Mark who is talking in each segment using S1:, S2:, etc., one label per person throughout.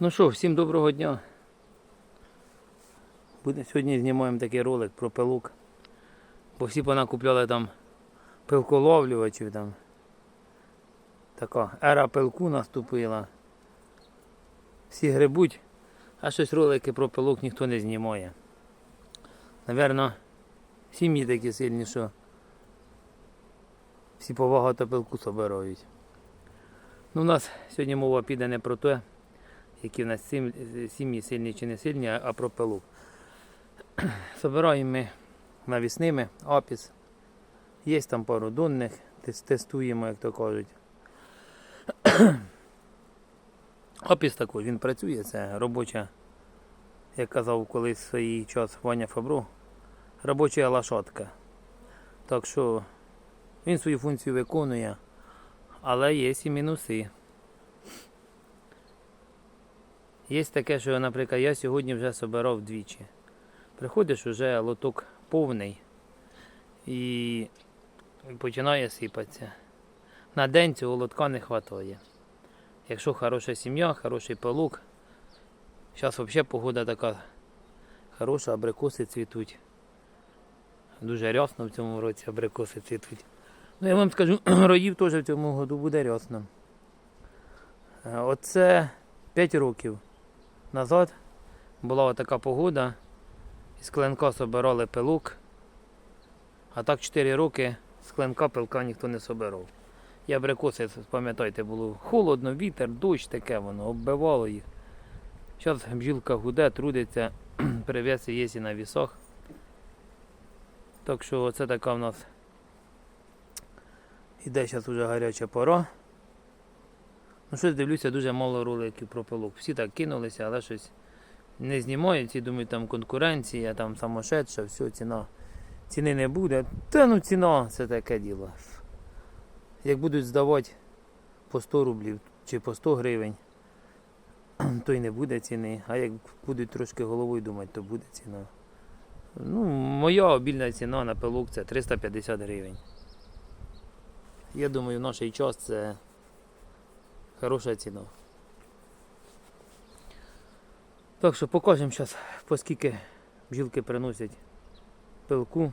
S1: Ну що, всім доброго дня. Буде, сьогодні знімаємо такий ролик про пилок. Бо всі понакупляли там пилколовлювачів там. Така ера пилку наступила. Всі грибуть, а щось ролики про пилок ніхто не знімає. Навірно, сім'ї такі сильні, що всі побагато пилку собирають. Ну, у нас сьогодні мова піде не про те, які в нас сім'ї сильні чи не сильні, а про пилок. Собираємо ми навісними апіс. Є там пару донних, тестуємо, як то кажуть. Апіс також, він працює, це робоча, як казав колись свій час Ваня Фабро, робоча лошадка. Так що він свою функцію виконує, але є і мінуси. Є таке, що, наприклад, я сьогодні вже собирав двічі. Приходиш, вже лоток повний і починає сипатися. На день цього лотка не вистачає. Якщо хороша сім'я, хороший пилок. Зараз взагалі погода така хороша, абрикоси цвітуть. Дуже рясно в цьому році абрикоси цвітуть. Ну я вам скажу, роїв теж в цьому году буде рясно. Е, Оце 5 років назад була така погода. Із клинка собирали пилок. А так 4 роки з клинка пилка ніхто не собирав. І абрикоси, пам'ятаєте, було холодно, вітер, дощ, таке воно, оббивало їх. Зараз бджілка гуде, трудиться, прив'язи є і на вісах. Так що це така в нас іде зараз вже гаряча пора. Ну щось дивлюся, дуже мало роликів про пилок. Всі так кинулися, але щось не знімають, всі думають, там конкуренція, там самошедша, все, ціна. Ціни не буде. Та ну ціна це таке діло. Як будуть здавати по 100 рублів чи по 100 гривень, то й не буде ціни. А як будуть трошки головою думати, то буде ціна. Ну, моя обільна ціна на пилок це 350 гривень. Я думаю, в наш час це хороша ціна. Так що покажемо зараз, по скільки бджілки приносять пилку.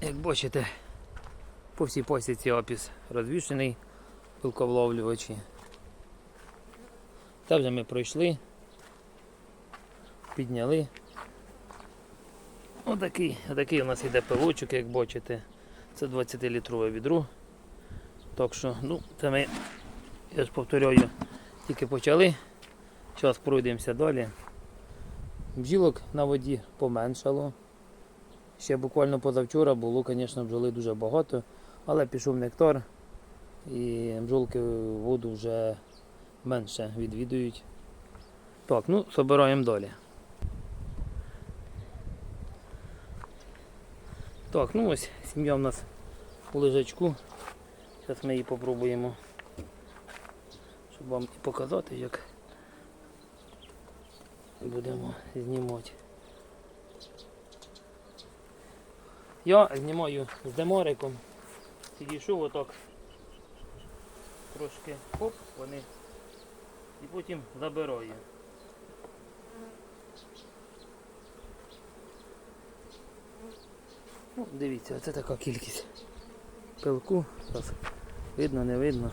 S1: Як бачите, по всій посіці опіс розвішений пилковловлювачі. Та вже ми пройшли, підняли. Отакий, отакий у нас іде пилочок, як бачите. Це 20-літрове відро. Так що, ну, це ми, я ж повторюю, тільки почали. Зараз пройдемося далі. Бджілок на воді поменшало. Ще буквально позавчора було, звісно, бджоли дуже багато, але пішов нектар і бджолки воду вже менше відвідують. Так, ну, собираємо далі. Так, ну ось сім'я в нас у лежачку. Зараз ми її попробуємо, щоб вам і показати, як будемо знімати. Я знімаю з демориком. Підійшов отак. Трошки хоп, вони і потім забираю. Ну, дивіться, оце така кількість пилку. Зараз видно, не видно.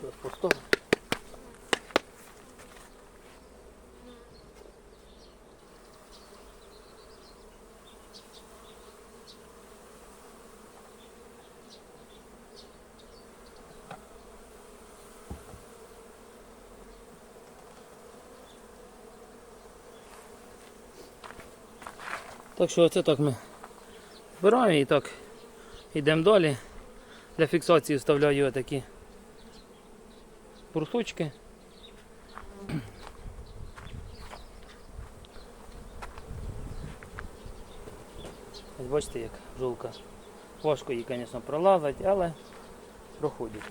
S1: Щось поставлю. Так що оце так ми збираємо і так йдемо далі. Для фіксації вставляю отакі брусочки. Ось бачите, як жолка. Важко її, звісно, пролазить, але проходить.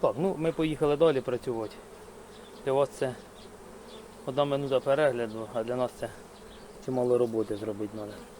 S1: Так, ну ми поїхали далі працювати. Для вас це одна минута перегляду, а для нас це чимало роботи зробити треба.